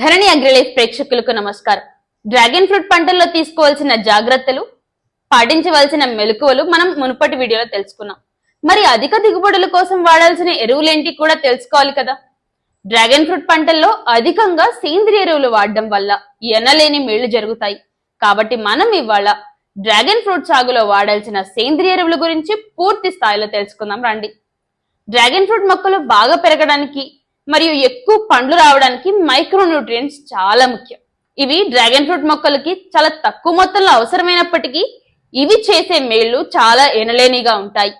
ధరణి Agrilife ప్రేక్షకులకు నమస్కారం. Dragon fruit పంటల్లో తీసుకోవాల్సిన జాగ్రత్తలు పాటించవలసిన మెలకువలు మనం మునుపటి వీడియోలో తెలుసుకున్నాం. మరి అధిక దిగుబడుల కోసం వాడాల్సిన ఎరువులేంటి కూడా తెలుసుకోవాలి కదా? డ్రాగన్ ఫ్రూట్ పంటల్లో అధికంగా సేంద్రియ ఎరువులు వాడడం వల్ల ఎనలేని మేళ్ళు జరుగుతాయి. కాబట్టి మనం ఇవాళ డ్రాగన్ ఫ్రూట్ సాగులో వాడాల్సిన సేంద్రియ ఎరువుల గురించి పూర్తి స్థాయిలో తెలుసుకుందాం రండి. డ్రాగన్ ఫ్రూట్ మొక్కలు బాగా పెరగడానికి మరియు ఎక్కువ పండ్లు రావడానికి మైక్రో న్యూట్రియంట్స్ చాలా ముఖ్యం. ఇవి డ్రాగన్ ఫ్రూట్ మొక్కలకి చాలా తక్కువ మొత్తంలో అవసరమైనప్పటికీ ఇవి చేసే మేళ్ళు చాలా ఎనలేనిగా ఉంటాయి.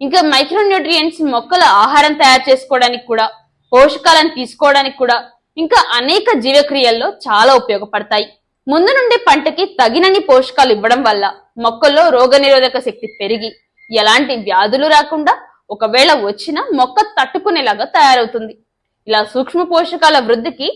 ఇంకా మైక్రోన్యూట్రియంట్స్ మొక్కల ఆహారం తయారు చేసుకోవడానికి కూడా పోషకాలను తీసుకోవడానికి కూడా ఇంకా అనేక జీవక్రియల్లో చాలా ఉపయోగపడతాయి. ముందు నుండి పంటకి తగినన్ని పోషకాలు ఇవ్వడం వల్ల మొక్కల్లో రోగనిరోధక శక్తి పెరిగి ఎలాంటి వ్యాధులు రాకుండా ఒకవేళ వచ్చినా మొక్క తట్టుకునేలాగా తయారవుతుంది. ఇలా సూక్ష్మ పోషకాల వృద్ధికి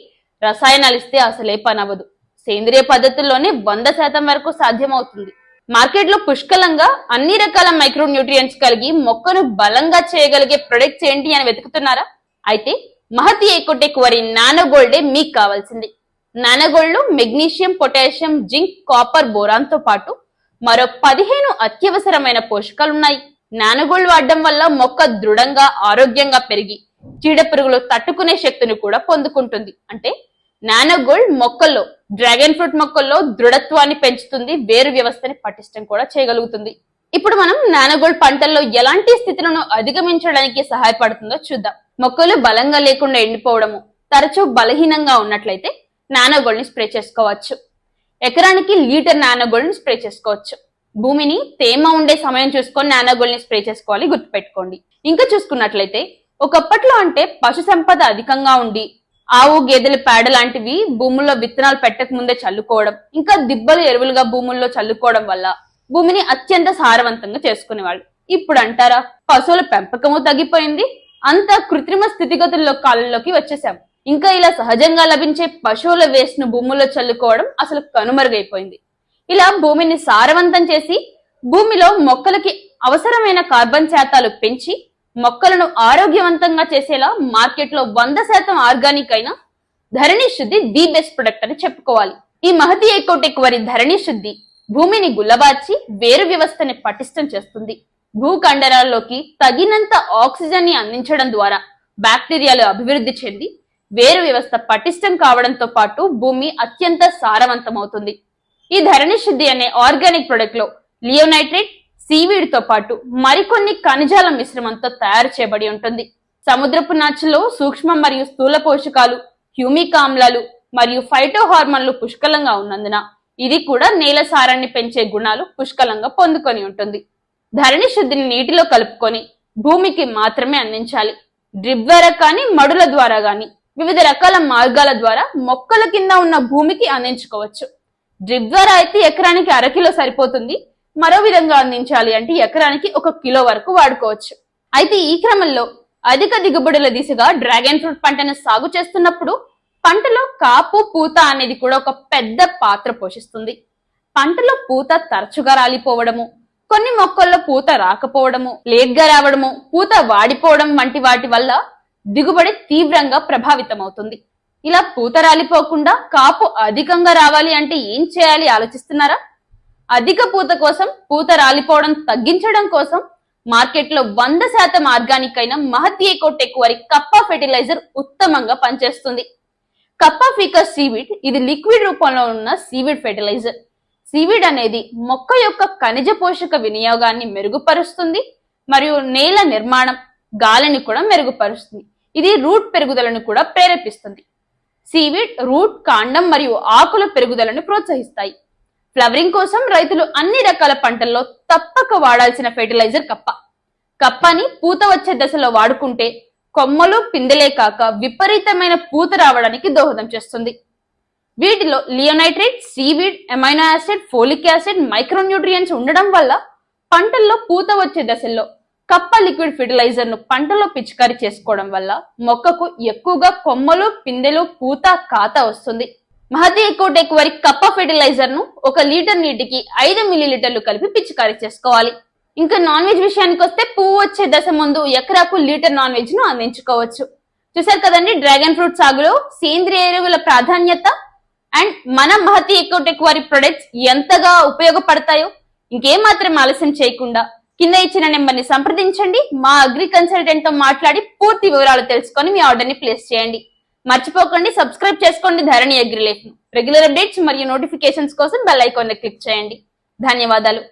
రసాయనాలు ఇస్తే అసలే పనవదు సేంద్రియ పద్ధతుల్లోనే వంద శాతం వరకు సాధ్యమవుతుంది. మార్కెట్లో పుష్కలంగా అన్ని రకాల మైక్రో న్యూట్రియంట్స్ కలిగి మొక్కను బలంగా చేయగలిగే ప్రొడక్ట్స్ ఏంటి అని వెతుకుతున్నారా? అయితే మహతి ఏకోటెక్ వరి నానో గోల్డే మీకు కావాల్సింది. నానో లో మెగ్నీషియం పొటాషియం జింక్ కాపర్ బోరాన్తో పాటు మరో పదిహేను అత్యవసరమైన పోషకాలు ఉన్నాయి నానోగోల్డ్ వాడడం వల్ల మొక్క దృఢంగా ఆరోగ్యంగా పెరిగి చీడ పురుగులు తట్టుకునే శక్తిని కూడా పొందుకుంటుంది. అంటే నానోగోల్డ్ మొక్కల్లో డ్రాగన్ ఫ్రూట్ మొక్కల్లో దృఢత్వాన్ని పెంచుతుంది వేరు వ్యవస్థని పటిష్టం కూడా చేయగలుగుతుంది. ఇప్పుడు మనం నానోగోల్డ్ పంటల్లో ఎలాంటి స్థితులను అధిగమించడానికి సహాయపడుతుందో చూద్దాం. మొక్కలు బలంగా లేకుండా ఎండిపోవడము తరచూ బలహీనంగా ఉన్నట్లయితే నానోగోల్డ్ని స్ప్రే చేసుకోవచ్చు. ఎకరానికి లీటర్ నానోగోల్డ్ని స్ప్రే చేసుకోవచ్చు. భూమిని తేమ ఉండే సమయం చూసుకొని నానోగోల్డ్ని స్ప్రే చేసుకోవాలి గుర్తుపెట్టుకోండి. ఇంకా చూసుకున్నట్లయితే ఒకప్పట్లో అంటే పశు సంపద అధికంగా ఉండి ఆవు గేదెల పేడ లాంటివి భూముల్లో విత్తనాలు పెట్టక ముందే చల్లుకోవడం ఇంకా దిబ్బలు ఎరువులుగా భూముల్లో చల్లుకోవడం వల్ల భూమిని అత్యంత సారవంతంగా చేసుకునేవాళ్ళు. ఇప్పుడు అంటారా? పశువుల పెంపకము తగ్గిపోయింది. అంత కృత్రిమ స్థితిగతుల్లో కాలంలోకి వచ్చేసాం ఇంకా ఇలా సహజంగా లభించే పశువుల వేస్ట్ను భూముల్లో చల్లుకోవడం అసలు కనుమరుగైపోయింది. ఇలా భూమిని సారవంతం చేసి భూమిలో మొక్కలకి అవసరమైన కార్బన్ శాతాలు పెంచి మొక్కలను ఆరోగ్యవంతంగా చేసేలా మార్కెట్లో వంద శాతం ఆర్గానిక్ అయిన ధరణి శుద్ధి ది బెస్ట్ ప్రొడక్ట్ అని చెప్పుకోవాలి. ఈ మహతి ఎకోటెక్ వరి ధరణి శుద్ధి భూమిని గుల్లబార్చి వేరు వ్యవస్థని పటిష్టం చేస్తుంది. భూకండరాల్లోకి తగినంత ఆక్సిజన్ని అందించడం ద్వారా బ్యాక్టీరియాలు అభివృద్ధి చెంది వేరు వ్యవస్థ పటిష్టం కావడంతో పాటు భూమి అత్యంత సారవంతమవుతుంది. ఈ ధరణి శుద్ధి అనే ఆర్గానిక్ ప్రొడక్ట్లో లియోనైట్రేట్ సీవీడ్తో పాటు మరికొన్ని ఖనిజాల మిశ్రమంతో తయారు చేయబడి ఉంటుంది. సముద్రపు నాచులో సూక్ష్మ మరియు స్థూల పోషకాలు హ్యూమిక్ ఆమ్లాలు మరియు ఫైటో హార్మోన్లు పుష్కలంగా ఉన్నందున ఇది కూడా నేల సారాన్ని పెంచే గుణాలు పుష్కలంగా పొందుకొని ఉంటుంది. ధరణి శుద్ధిని నీటిలో కలుపుకొని భూమికి మాత్రమే అందించాలి. డ్రిప్ ద్వారా కానీ మడుల ద్వారా కానీ వివిధ రకాల మార్గాల ద్వారా మొక్కల కింద ఉన్న భూమికి అందించుకోవచ్చు. డ్రిప్ ద్వారా అయితే ఎకరానికి అరకిలో సరిపోతుంది. మరో విధంగా అందించాలి అంటే ఎకరానికి ఒక కిలో వరకు వాడుకోవచ్చు. అయితే ఈ క్రమంలో అధిక దిగుబడుల దిశగా డ్రాగన్ ఫ్రూట్ పంటను సాగు చేస్తున్నప్పుడు పంటలో కాపు పూత అనేది కూడా ఒక పెద్ద పాత్ర పోషిస్తుంది. పంటలో పూత తరచుగా రాలిపోవడము కొన్ని మొక్కల్లో పూత రాకపోవడము లేట్గా రావడము పూత వాడిపోవడం వంటి వాటి వల్ల దిగుబడి తీవ్రంగా ప్రభావితమవుతుంది. ఇలా పూత రాలిపోకుండా కాపు అధికంగా రావాలి అంటే ఏం చేయాలి ఆలోచిస్తున్నారా? అధిక పూత కోసం పూత రాలిపోవడం తగ్గించడం కోసం మార్కెట్లో వంద శాతం ఆర్గానిక్ అయిన మహతి ఎకోటెక్ వారి కప్పా ఫెర్టిలైజర్ ఉత్తమంగా పనిచేస్తుంది. కప్పా ఫీకస్ సీవిడ్ ఇది లిక్విడ్ రూపంలో ఉన్న సీవిడ్ ఫెర్టిలైజర్. సీవిడ్ అనేది మొక్క యొక్క ఖనిజ పోషక వినియోగాన్ని మెరుగుపరుస్తుంది మరియు నేల నిర్మాణం గాలిని కూడా మెరుగుపరుస్తుంది. ఇది రూట్ పెరుగుదలను కూడా ప్రేరేపిస్తుంది. సీవిడ్ రూట్ కాండం మరియు ఆకుల పెరుగుదలను ప్రోత్సహిస్తాయి. ఫ్లవరింగ్ కోసం రైతులు అన్ని రకాల పంటల్లో తప్పక వాడాల్సిన ఫెర్టిలైజర్ కప్ప. కప్పని పూత వచ్చే దశలో వాడుకుంటే కొమ్మలు పిందెలే కాక విపరీతమైన పూత రావడానికి దోహదం చేస్తుంది. వీటిలో లియోనైట్రేట్ seaweed amino acid folic acid micronutrients ఉండడం వల్ల పంటల్లో పూత వచ్చే దశల్లో కప్ప లిక్విడ్ ఫెర్టిలైజర్ను పంటలో పిచికారీ చేసుకోవడం వల్ల మొక్కకు ఎక్కువగా కొమ్మలు పిందెలు పూత కాత వస్తుంది. మహతి ఎకోటెక్ వరి కప్ప ఫెర్టిలైజర్ను ఒక లీటర్ నీటికి ఐదు మిల్లీలీటర్లు కలిపి పిచికారీ చేసుకోవాలి. ఇంకా నాన్ వెజ్ విషయానికి వస్తే పువ్వు వచ్చే దశ ముందు ఎకరాకు లీటర్ నాన్ వెజ్ను అందించుకోవచ్చు. చూసారు కదండి డ్రాగన్ ఫ్రూట్ సాగులో సేంద్రియ ఎరువుల ప్రాధాన్యత అండ్ మన మహతి ఎకోటెక్ వారి ప్రొడక్ట్స్ ఎంతగా ఉపయోగపడతాయో ఇంకేం మాత్రం ఆలస్యం చేయకుండా కింద ఇచ్చిన నెంబర్ని సంప్రదించండి. మా అగ్రి కన్సల్టెంట్తో మాట్లాడి పూర్తి వివరాలు తెలుసుకొని మీ ఆర్డర్ని ప్లేస్ చేయండి. మర్చిపోకండి సబ్స్క్రైబ్ చేసుకోండి ధరణి అగ్రిలేఫ్ రెగ్యులర్ అప్డేట్స్ మరియు నోటిఫికేషన్స్ కోసం బెల్ ఐకాన్ క్లిక్ చేయండి. ధన్యవాదాలు.